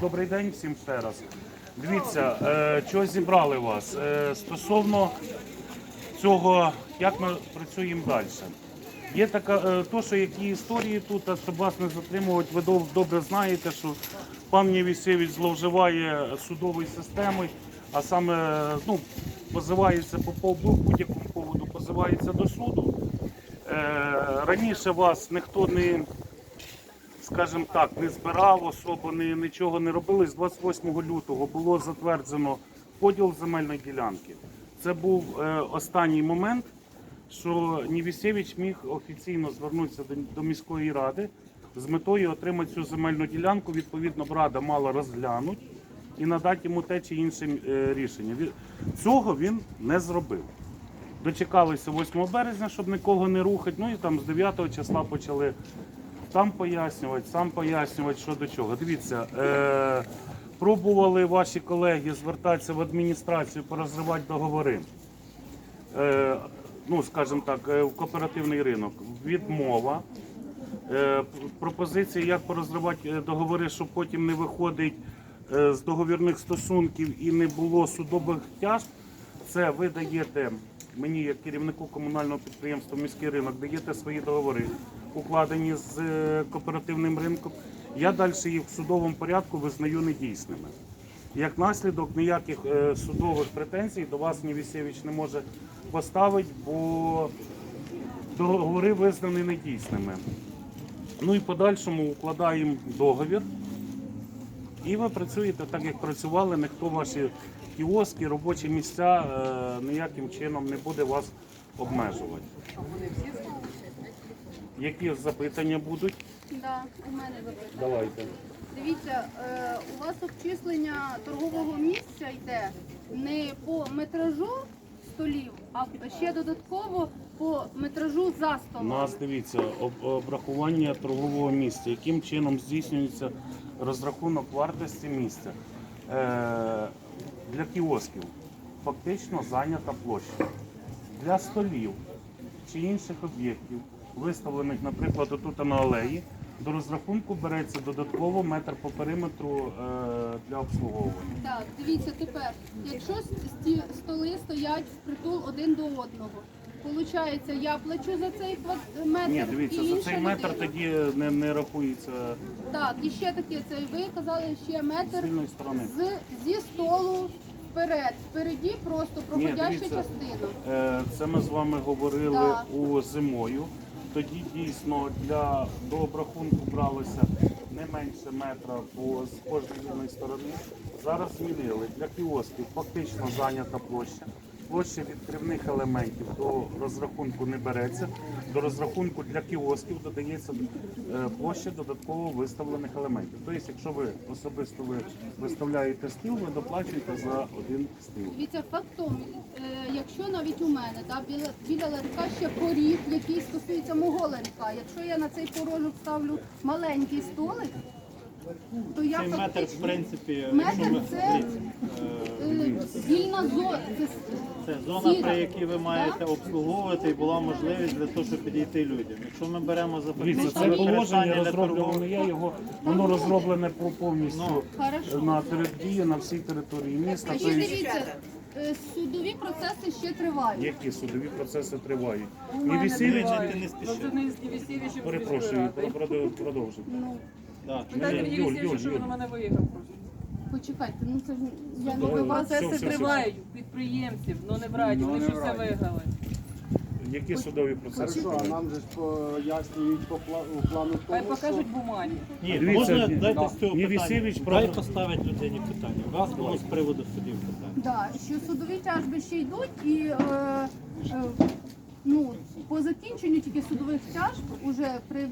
Добрий день всім ще раз. Дивіться, е, чого зібрали вас Е, стосовно цього, як ми працюємо далі. Є така, е, то, що які історії тут, а щоб вас не затримувати, ви добре знаєте, що пан Євісєвич зловживає судовою системою, а саме ну, позивається по по будь-якому поводу, позивається до суду. Е, раніше вас ніхто не скажімо так, не збирав особо, ні, нічого не робили. З 28 лютого було затверджено поділ земельної ділянки. Це був е, останній момент, що Нівісєвич міг офіційно звернутися до, до міської ради з метою отримати цю земельну ділянку. Відповідно, рада мала розглянути і надати йому те чи інше е, рішення. Цього він не зробив. Дочекалися 8 березня, щоб нікого не рухати. Ну і там з 9 числа почали там пояснювати, сам пояснювати, що до чого. Дивіться, е, пробували ваші колеги звертатися в адміністрацію, порозривати договори. Е, ну, скажімо так, е, в кооперативний ринок. Відмова. Е, пропозиції, як порозривати е, договори, щоб потім не виходить е, з договірних стосунків і не було судових тяжб. Це ви даєте мені, як керівнику комунального підприємства міський ринок, даєте свої договори, укладені з е, кооперативним ринком. Я далі їх в судовому порядку визнаю недійсними. Як наслідок, ніяких е, судових претензій до вас Нівісєвич не може поставити, бо договори визнані недійсними. Ну і подальшому укладаємо договір. І ви працюєте так, як працювали, ніхто ваші кіоски, робочі місця е, ніяким чином не буде вас обмежувати. Які запитання будуть? Да, у мене запитання. Давайте. Дивіться, е, у вас обчислення торгового місця йде не по метражу столів, а ще додатково по метражу за У столом. нас дивіться об- обрахування торгового місця. Яким чином здійснюється розрахунок вартості місця е, для кіосків? Фактично зайнята площа. Для столів чи інших об'єктів, виставлених, наприклад, отут на алеї, до розрахунку береться додатково метр по периметру е, для обслуговування. Так, дивіться тепер, якщо ті столи стоять впритул один до одного, Получається, я плачу за цей метр. Ні, дивіться, і за цей метр людина. тоді не, не рахується Так, і ще таке, це ви казали ще метр сторони. з, зі столу вперед. Впереді просто проходяща дивіться, частина. Е, Це ми з вами говорили Так. у зимою. Тоді дійсно для до обрахунку бралося не менше метра по з кожної сторони. Зараз змінили для кіосків фактично зайнята площа. Площа відкривних елементів до розрахунку не береться. До розрахунку для кіосків додається е, площа додатково виставлених елементів. Тобто, якщо ви особисто ви виставляєте стіл, ви доплачуєте за один стіл. Дивіться, факт в тому, е, якщо навіть у мене да, біля, біля ларька ще поріг, який стосується мого ларька, якщо я на цей порожок ставлю маленький столик, то я Цей метр, в фактично принципі, Метр якщо ми це- е, вільна зона. Це, це зона, сіра. при якій ви маєте обслуговувати, і була можливість для того, щоб підійти людям. Якщо ми беремо за Дивіться, фактичне це положення використання для я його, воно розроблене по- повністю Ну, Хорошо. на території, на всій території міста. А ще Тобто, дивіться, е, судові процеси ще тривають. які судові процеси тривають. І не Євісєвичем перепрошую, продов- продовжуйте. Ну, Да. Дайте мені Євісєвича, щоб він у мене виїхав просто. почекайте, ну це ж я Ну, не вас. все, Процеси все, все. тривають підприємців, але не в раді, вони вже все виграли. Які судові процеси Хорошо, а нам же ж пояснюють по пла- плану Хай того, що покажуть бумаги. Ні, Дивіться, можна ні, дайте да. з цього Ні, питання. Вісєвич, Дай правда. поставить людині питання. У вас було з приводу судів питання. Да, що судові тяжби ще йдуть і е, е, ну, по закінченню тільки судових тяжб уже при е,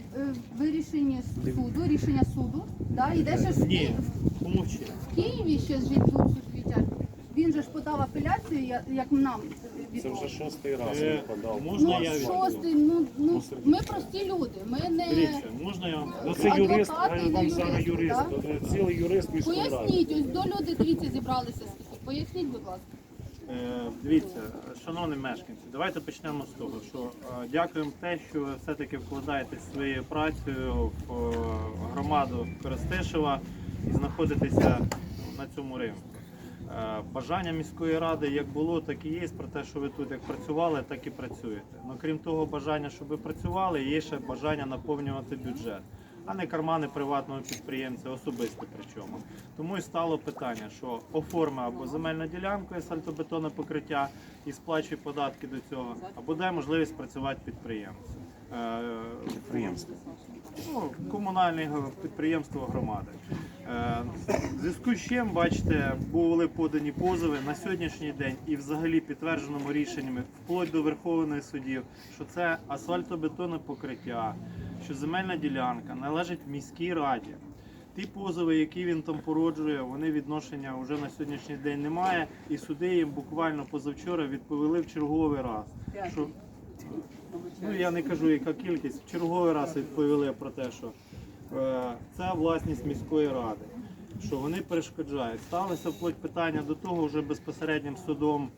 вирішенні суду, рішення суду, да, йде ще ж в Ні, Київ- помовчи. в Києві ще ж йдуть судові тяжби. Він же ж подав апеляцію, я- як нам Це відомо. вже шостий раз Е, він подав. можна Ну, я шостий, ну, ну, ми прості люди, ми не... Дивіться, можна я вам Ну це юрист, Адвокати е, і вам не зараз юристи, юрист, е, цілий юрист міської ради. Поясніть, ось до люди, дивіться, зібралися скільки. Поясніть, будь ласка. Е, Дивіться, шановні мешканці, давайте почнемо з того, що е, дякуємо те, що ви все-таки вкладаєтесь своєю працею в е, громаду Коростишева. і знаходитися на цьому ринку. Бажання міської ради як було, так і є про те, що ви тут як працювали, так і працюєте. Ну крім того, бажання, щоб ви працювали, є ще бажання наповнювати бюджет, а не кармани приватного підприємця, особисте причому. Тому і стало питання, що оформи або земельну ділянку асфальтобетонне покриття і сплачуй податки до цього, або дай можливість працювати підприємцю. Е, Підприємство. ну, комунальне підприємство громади. Е, В зв'язку з чим, бачите, були подані позови на сьогоднішній день і взагалі підтвердженими рішеннями вплоть до Верховної судів, що це асфальтобетонне покриття, що земельна ділянка належить міській раді. Ті позови, які він там породжує, вони відношення вже на сьогоднішній день немає. І суди їм буквально позавчора відповіли в черговий раз, що Ну я не кажу, яка кількість. В черговий раз відповіли про те, що е, це власність міської ради, що вони перешкоджають. Сталося вплоть питання до того, вже безпосереднім судом,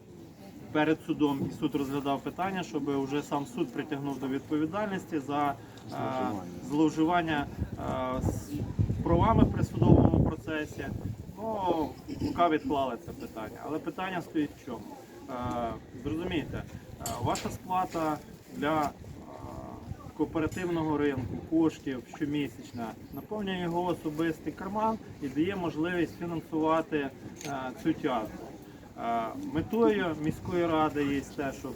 перед судом і суд розглядав питання, щоб вже сам суд притягнув до відповідальності за зловживання правами при судовому процесі. Ну, поки відклали це питання. Але питання стоїть в чому? Е, Зрозумійте, е, ваша сплата для кооперативного ринку коштів щомісячна наповнює його особистий карман і дає можливість фінансувати цю. Е, Метою міської ради є те, щоб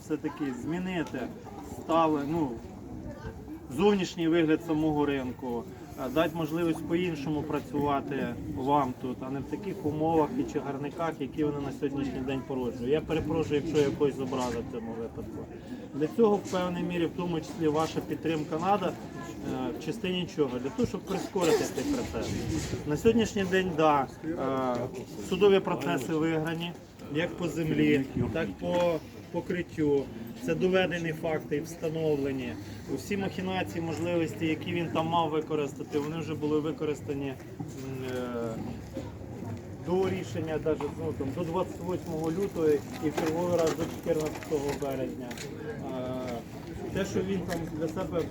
все-таки змінити ставлення, ну, зовнішній вигляд самого ринку, е, дати можливість по-іншому працювати вам тут, а не в таких умовах і чагарниках, які вони на сьогоднішній день породжують. Я перепрошую, якщо я когось зобразив в цьому випадку. Для цього в певній мірі, в тому числі ваша підтримка надо е, в частині чого? Для того, щоб прискорити цей процес. На сьогоднішній день, да, е, судові процеси виграні, як по землі, так по покриттю. Це доведені факти і встановлені. Усі махінації, можливості, які він там мав використати, вони вже були використані е, до рішення, даже, ну, там, до 28 лютого і в черговий раз до 14 березня. Е, Те, що він там для себе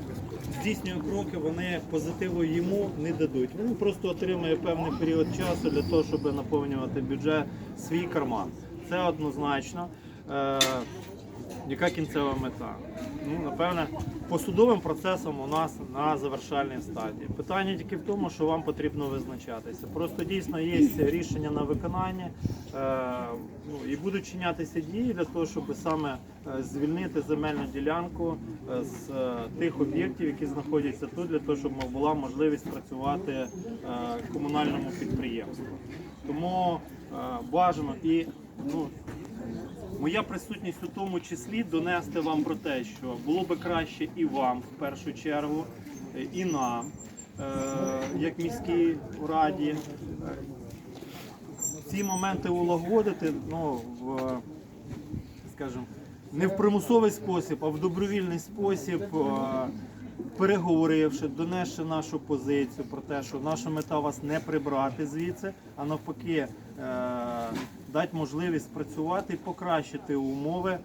здійснює кроки, вони позитиву йому не дадуть. Він просто отримує певний період часу для того, щоб наповнювати бюджет свій карман. Це однозначно. Е, яка кінцева мета? Ну, напевне, по судовим процесам у нас на завершальній стадії. Питання тільки в тому, що вам потрібно визначатися. Просто дійсно є рішення на виконання, е, ну, і будуть чинятися дії для того, щоб саме е, звільнити земельну ділянку е, з е, тих об'єктів, які знаходяться тут, для того, щоб була можливість працювати е, комунальному підприємству. Тому е, бажано і ну, Моя присутність у тому числі донести вам про те, що було би краще і вам в першу чергу, і нам, е, як міській раді, ці моменти улагодити, ну, в, скажімо, не в примусовий спосіб, а в добровільний спосіб. е, Переговоривши, донесши нашу позицію про те, що наша мета вас не прибрати звідси, а навпаки е, дати можливість працювати і покращити умови е,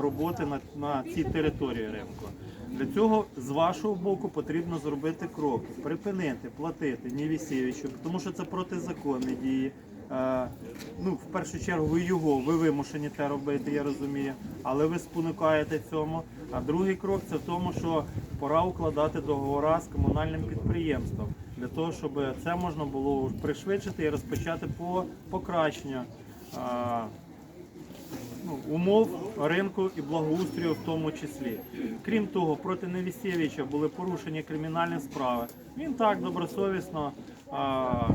роботи на, на цій території ринку. Для цього з вашого боку потрібно зробити кроки, припинити платити Нєвісєвичу, тому що це протизаконні дії. Е, ну, в першу чергу, його, ви вимушені те робити, я розумію, але ви спонукаєте цьому. А другий крок це в тому, що пора укладати договори з комунальним підприємством для того, щоб це можна було пришвидшити і розпочати по покращенню. а, ну, умов ринку і благоустрою в тому числі. Крім того, проти Невісєвича були порушені кримінальні справи. Він так добросовісно. А,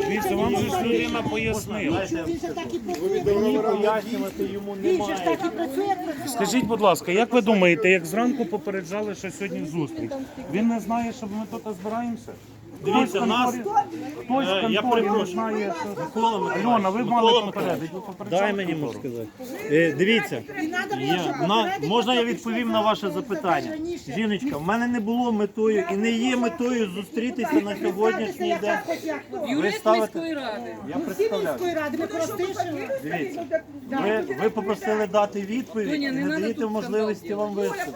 Дивіться, вам же ж людина пояснила. пояснювати йому немає. Скажіть, будь ласка, як ви думаєте, як зранку попереджали, що сьогодні зустріч? Він не знає, що ми тут збираємося? Дивіться, в нас Хтось в Е, я конторі перепрошую. знає, що... Микола Миколаївич, Альона, ви Микола мали Миколаївич, попередити. Ви Дай мені можу сказати. Е, дивіться, я, на, можна я відповім на ваше запитання? Жіночка, в мене не було метою і не є метою зустрітися на сьогоднішній день. Юрист ставите- міської ради. Я представляю. ради ми простишимо. Дивіться, ви, ви попросили дати відповідь і не не надо даєте тут можливості скандал вам висловити.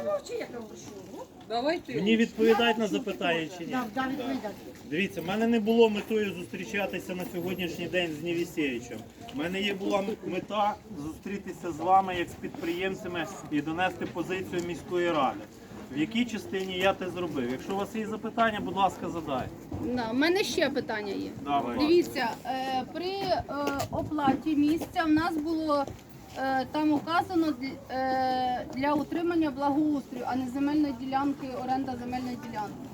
Давай ти. Мені відповідають на запитання чи ні? Дивіться, в мене не було метою зустрічатися на сьогоднішній день з Нівісєвичем. У мене є була мета зустрітися з вами як з підприємцями і донести позицію міської ради. В якій частині я те зробив? Якщо у вас є запитання, будь ласка, задайте. Да, у мене ще питання є. Давай. Дивіться, е, при е, оплаті місця в нас було е, там указано для, е, для утримання благоустрою, а не земельної ділянки, оренда земельної ділянки.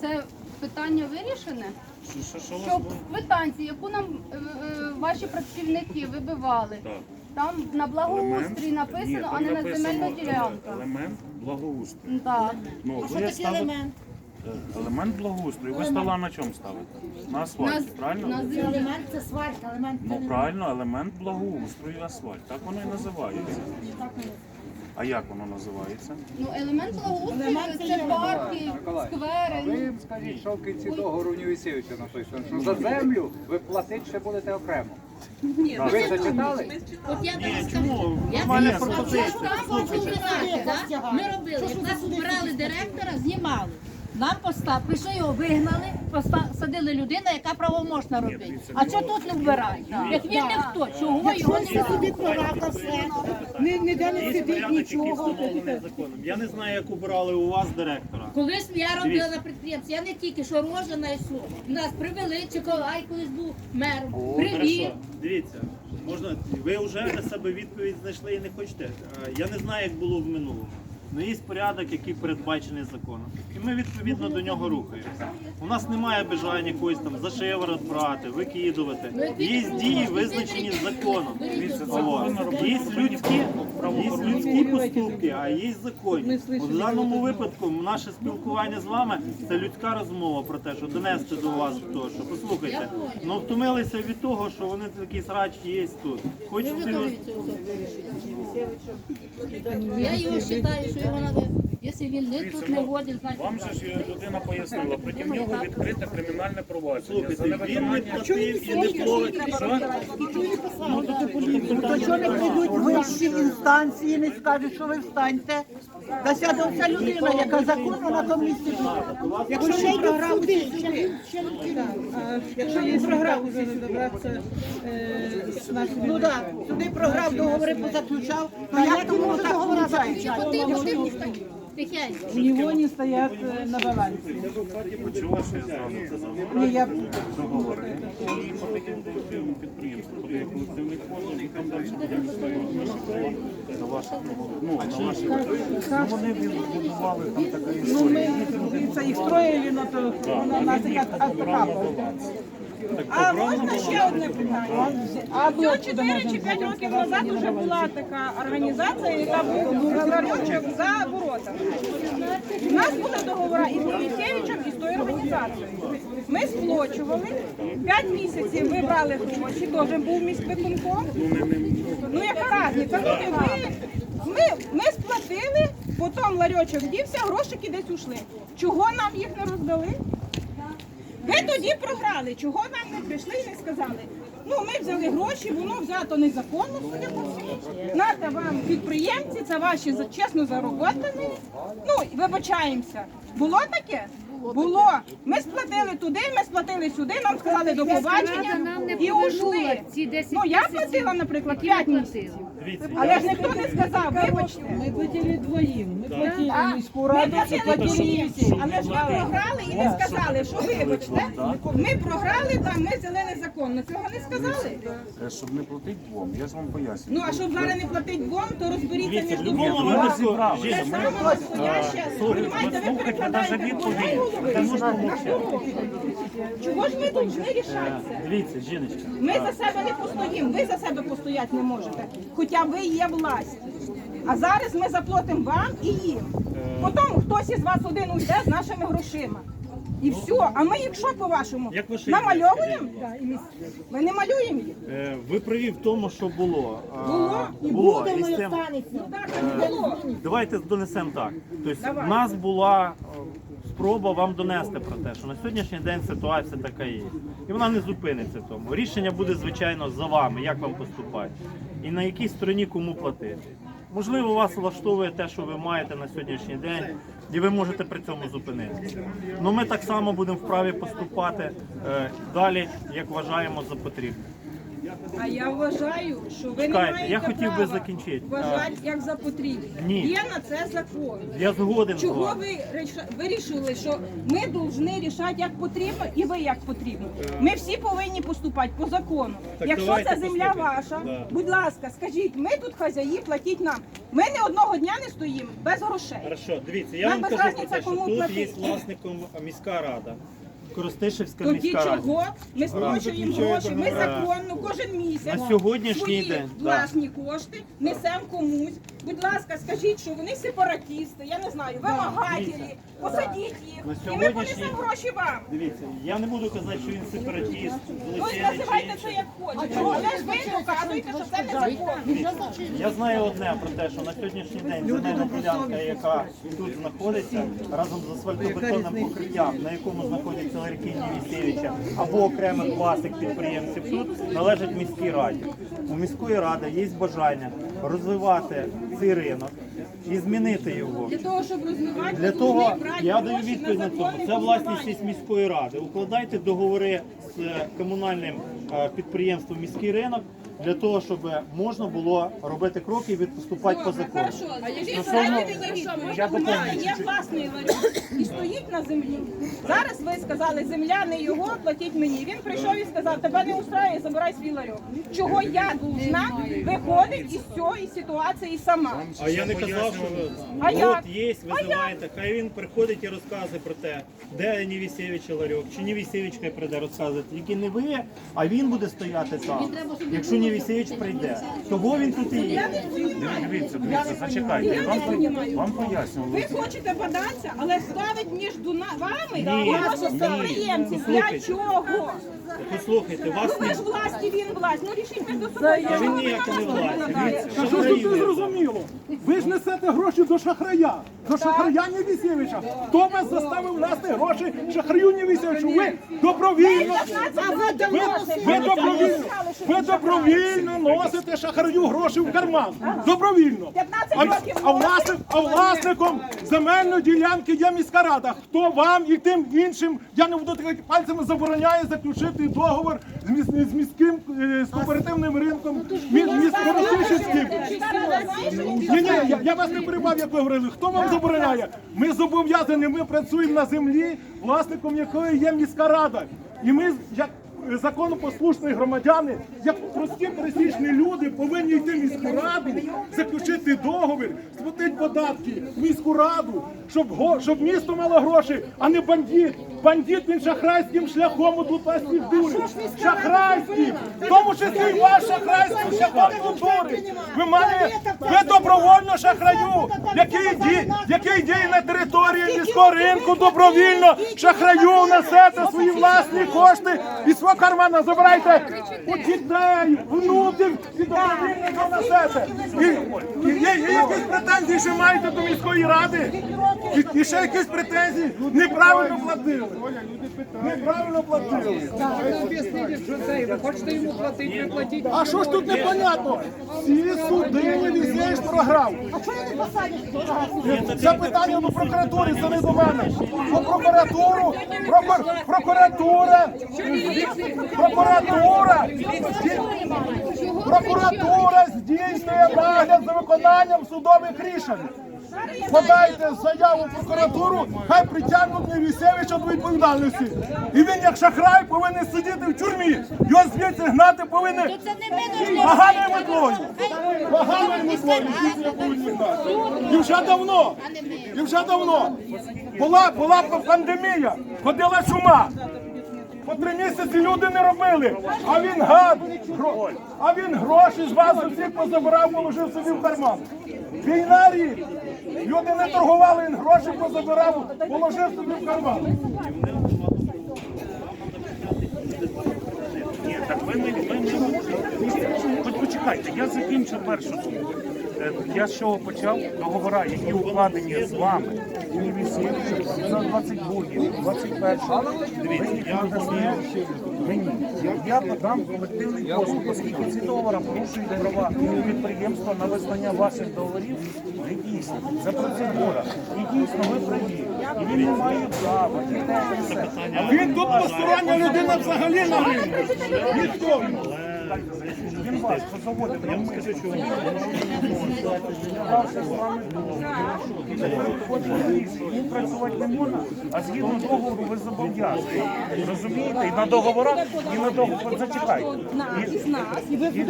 Це питання вирішене? Що, що, що Щоб квитанції, яку нам е, е, ваші працівники вибивали, Так. там на благоустрій Ні, написано, там а не на написано, земельну ділянку. Елемент благоустрою. Так. Ну, ви ставите- Е, Елемент благоустрою. Ви стола на чому ставите? На асфальті, На, правильно? на землі. Елемент це сварка, елемент Ну правильно, елемент благоустрою асфальт. Так воно і називається. А як воно називається? Ну, елемент благоустрою це парки, сквери. Ви скажіть, що в кінці договору Нівісєвича написано, що за землю ви платити ще будете окремо. Ні. Ви читали? От я тобі скажу. Я тобі скажу, пропозиція. що там були так? Ми робили, як нас убирали директора, знімали. Нам постав, прийшли його вигнали, поста- садили людину, яка правоможна робити. А що тут не вбирають? Як він ніхто, чого його не прорабка все. Порядок, який встановлений законом. Я не знаю, як обирали у вас директора. Колись я робила на підприємстві, я не тільки що рожена і що. Нас привели, Чиколай колись був мером. Привів. Хорошо, дивіться, можна ви вже для себе відповідь знайшли і не хочете. Е, Я не знаю, як було в минулому. Ну є порядок, який передбачений законом. І ми відповідно до нього рухаємося. У нас немає бажання когось там за шиворот брати, викидувати. Є дії, визначені законом. От. Є людські, є людські поступки, а є законні. От в даному випадку наше спілкування з вами це людська розмова про те, що донести до вас то, що послухайте, ну втомилися від того, що вони такі срачі є тут. Хочете Я його вважаю, що його треба, якщо він не тут не годен, значить. Вам же ж е, людина пояснила, проти нього відкрите кримінальне провадження за він не невиконання. платив і не платить. То чого не прийдуть вищі інстанції, не скажуть, що ви встаньте? Та сяде оця людина, яка законно на комісії була. Якщо ще програв, якщо є програв, вже добратися з нашими. Ну так, сюди програв, договори позаключав, то як тому так виходить? У нього не стоять е, на балансі. Чого я ну, вони відбудували там така Ну, ми це і строїли, ну, то вона нас як автокапа. А можна ще одне питання? До 4 чи 5 років назад вже була така організація, яка була ларьочок за воротами. У нас були договори і з і з тою організацією. Ми сплочували, 5 місяців ви брали гроші, теж був міськвиконком. Ну яка різниця? Ну, і ви, ми, ми сплатили, потім ларьочок дівся, грошики десь ушли. Чого нам їх не роздали? Ви тоді програли, чого нам не прийшли і не сказали. Ну, ми взяли гроші, воно взято незаконно, судя по всьому. Нате вам підприємці, це ваші чесно зароботані. Ну, вибачаємося. Було таке? Було. Ми сплатили туди, ми сплатили сюди, нам сказали до побачення і ушли. Ну, я платила, наприклад, 5 місяців. Але ж ніхто не сказав, вибачте. Ми платили двоїм, ми платили міську Ми раду, платили платили всім, але ж ви програли і не сказали, що вибачте. Ми програли, там ми взяли незаконно. Цього не сказали. Е, Щоб не платити двом, я ж вам пояснюю. Ну а щоб зараз не платити вон, то розберіться між в будь-якому собою. Ми випадку, розібрали. Це ми- саме ви Слухайте, перекладаєте навіть в відповідь. Чого ж ми тут не рішатися? Дивіться, жіночка. Ми за себе не постоїмо, ви за себе постояти не можете. Хоча ви є власть. А зараз ми заплатимо вам і їм. Потім хтось із вас один уйде з нашими грошима. І все. А ми їх що по-вашому? Як ваше Намальовуємо? Ми не малюємо їх. Е, Ви праві в тому, що було. А, Було І було. буде, І з воно цим- станеться. Ну так, так і було. Давайте донесемо так. Тобто, Давай. в нас була е, спроба вам донести про те, що на сьогоднішній день ситуація така є. І вона не зупиниться тому. Рішення буде, звичайно, за вами, як вам поступати. І на якій стороні кому платити. Можливо, вас влаштовує те, що ви маєте на сьогоднішній день. і ви можете при цьому зупинитися. Ну ми так само будемо вправі поступати е, далі, як вважаємо за потрібне. А я вважаю, що ви Чекайте, не маєте я хотів би права закінчити. Вважати як за потрібне. Ні. Є на це закон. Я згоден з Чого вами. ви реша- вирішили, що ми повинні рішати як потрібно, і ви як потрібно? Ми всі повинні поступати по закону. Так Якщо давайте це земля послухайте. ваша, Да. будь ласка, скажіть, ми тут хазяї, платіть нам. Ми не одного дня не стоїмо без грошей. Хорошо, дивіться, я Нам вам без кажу разниці, про те, що кому тут платити. є власником міська рада. Коростишівська Тоді міська рада. чого ми сплачуємо гроші? Ми законно кожен місяць На сьогоднішній свої день, да. власні кошти несемо комусь. Будь ласка, скажіть, що вони сепаратісти, я не знаю, вимагателі, посадіть їх, На і ми сьогоднішній- понесемо гроші вам. Дивіться, я не буду казати, що він сепаратіст, Ну і називайте це як хочете. Але ж ви доказуєте, що це незаконно. Я знаю одне про те, що на сьогоднішній день земельна ділянка, яка тут знаходиться, разом з асфальтобетонним покриттям, на якому знаходяться ларьки Євісєвича або окремих власних підприємців тут, належить міській раді. У міської ради є бажання розвивати цей ринок і змінити його. Для того, щоб розвивати, Для того я даю відповідь на цьому. Це власність міської ради. Укладайте договори з е, комунальним е, підприємством міський ринок для того, щоб можна було робити кроки і відпоступати по закону. мені мене є власний ларьок і стоїть на землі. Зараз ви сказали, земля не його, платіть мені. Він прийшов і сказав, тебе не устраює, забирай свій ларьок. Чого я должна виходить із цієї ситуації сама? А я не казав, що А як? от є, визиваєте. Хай він приходить і розказує про те, де Нівісєвич ларьок, чи Нівісєвич хай прийде розказувати. Тільки не ви, а він буде стояти там. Якщо Нівісєвич прийде, того він тут і є. Дивіться, дивіться, зачекайте. Я вам, по- вам пояснювали. Ви хочете податися, але ставить між дуна- вами Ні, і ваших ні. Для Послухайте. чого? Послухайте, Ну ви не ж власті, він власть. Ну рішіть між собою. Та він ніяка не власть. Та що ж тут не зрозуміло? Ви ж несете гроші до шахрая, до шахрая Нєвісєвича. Хто вас заставив нести гроші шахраю Нєвісєвичу? Ви добровільно, ви, ви добровільно, ви добровільно носите шахраю гроші в карман. Добровільно. 15 А, а, власник, а власником земельної ділянки є міська рада. Хто вам і тим іншим, я не буду тикати пальцями, забороняє заключити договор з, міс, з міським е, з кооперативним ринком, міс. Ні, ні, я, я вас не перебав, як ви говорили. Хто вам забороняє? Ми зобов'язані, ми працюємо на землі, власником якої є міська рада. І ми, як законопослушні громадяни, як прості пересічні люди, повинні йти в міську раду, заключити договір, сплатити податки в міську раду, щоб, щоб місто мало гроші, а не бандит. Бандит він шахрайським шляхом тут вас всіх дурить. Шахрайським! В тому числі і ваш шахрайським шляхом тут дурить. Ви мене, ви добровольно шахраю, який, ді, який діє на території міського ринку добровільно шахраю несете свої власні кошти і свого кармана забирайте у дітей, внуків і добровільно його несете. І, і, є, є якісь претензії, що маєте до міської ради? І, і ще якісь претензії? Неправильно платили. Неправильно платили. А що ж тут непонятно? Всі суди Єлізєєш програв. Це питання до прокуратури, це не до мене. Про прокуратуру, прокур, прокуратура, прокуратура, прокуратура здійснює нагляд за виконанням судових рішень. Подайте заяву в прокуратуру, хай притягнуть Невісевича до відповідальності. І він, як шахрай, повинен сидіти в тюрмі. Його звідси гнати повинен поганою метлою. Поганою метлою звідси його повинні гнати. І вже давно, і вже давно. Була, була пандемія, ходила чума. По три місяці люди не робили, а він гад, а він гроші з вас усіх позабирав, положив собі в карман. Війна рік. Люди не торгували, він гроші позабирав, положив собі в карман. Ні, так ви не, почекайте, я закінчу першу думку. Е, Я з чого почав? Договора, які укладені з вами. Висіли за 22 21 Дивіться, мені. Я подам колективний позов, оскільки ці договори порушують права підприємства на визнання ваших договорів не дійсні. Це процедура. І дійсно ви праві. І він не має права, і те, і все. Він тут постороння людина взагалі на ринку. Ніхто. Вас працювати не можна, а згідно договору ви зобов'язані. Розумієте? І на договорах, і на договорах. Зачекайте.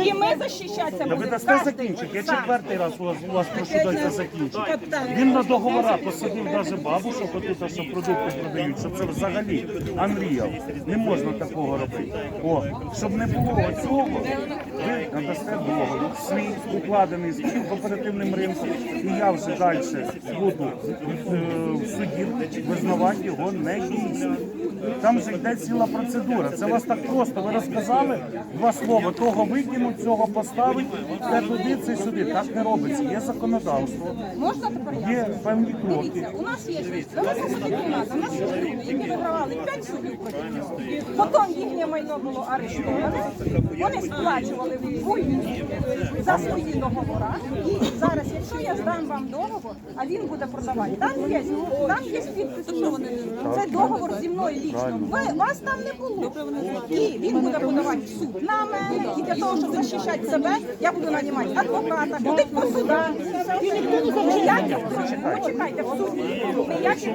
І- ми захищатися Та ви будемо. дасте закінчити. Я четвертий раз у вас, у вас прошу дайте закінчити. Він на договорах посадив навіть бабушок, отут, що продукти продають, що це взагалі Unreal. Не можна такого робити. О, щоб не було цього, ви надасте договір, свій укладений з кооперативним ринком, і я вже далі буду е, в суді визнавати його недійсним. Там же йде ціла процедура. Це вас так просто. Ви розказали два слова. Того викинуть, цього поставить, це туди, це сюди. Так не робиться. Є законодавство, Можна тепер є певні кроки. Дивіться, у нас є судити у нас. У нас є люди, які вигравали 5 судів проти нього. Потім їхнє майно було арештоване. Вони сплачували вдвойні за свої договори. І зараз, якщо я здам вам договор, а він буде продавати, там є, там є підпис. Що вони це договор зі мною лічно. Ви вас там не було. І він буде подавати в суд на мене. І для того, щоб захищати себе, я буду нанімати адвоката, ходити по судах. Ніяких почекайте в суді. Ніяких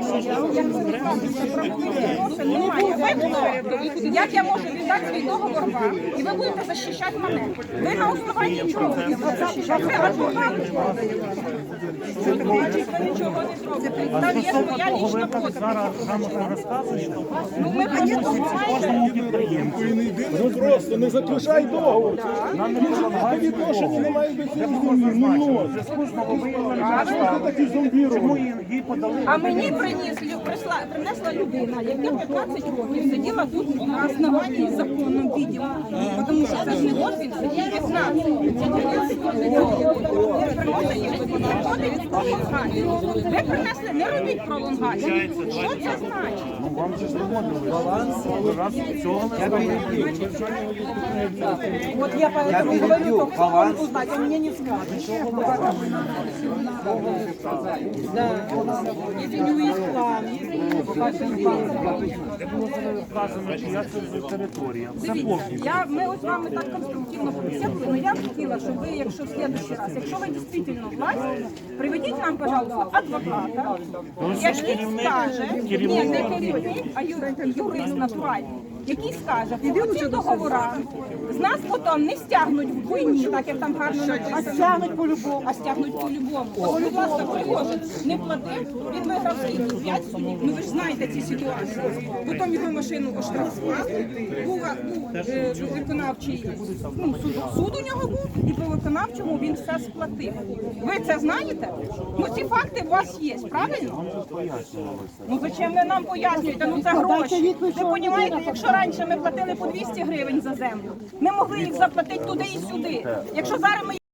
як ви відправитеся правових відносин немає. Ви як я можу віддати свій договор вам, і ви будете захищати мене? Ви на основанні чого будете захищати? Ви адвокат. Ви нічого не зробите. Ну, ми кожному просто не заключай договор. Нам не пролонгають відношення немає. Ну, ну. А мені приніс, принесла людина, яка 15 років сиділа тут на основанні законному відділу. Тому що це ж не він сидів 15. Він приносить їх, приходить від пролонгації. Ви принесли, не робіть пролонгацію. Що це значить? Ну вам же ж доводили. Баланс. Раз цього не зробили. Вот я поэтому говорю, то кто может узнать, а мне не скажешь. Да. Если не план, если не Де було це територія. Повністю. я, ми ось з вами так конструктивно побесідували, але я б хотіла, щоб ви, якщо в следующий раз, якщо ви дійсно власть, приведіть нам, пожалуйста, адвоката, Ну, який скаже, ні, не керівник, а юрист, юрист натуральний, який скаже, по цим договорам з нас потім не стягнуть в війні, так як там гарно написано. А стягнуть по-любому. А стягнуть по-любому. От, будь ласка, Пригожин не платив, він виграв скільки? П'ять судів. Ну ви ж знаєте ці ситуації. Потім його машину оштрафували, був, був е, виконавчий, ну, суд, суд у нього був, і по виконавчому він все сплатив. Ви це знаєте? Ну ці факти у вас є, правильно? Ну зачем ви нам пояснюєте? Ну це гроші. Ви розумієте, якщо раніше ми платили по 200 гривень за землю, ми могли їх заплатити туди і сюди. Якщо зараз ми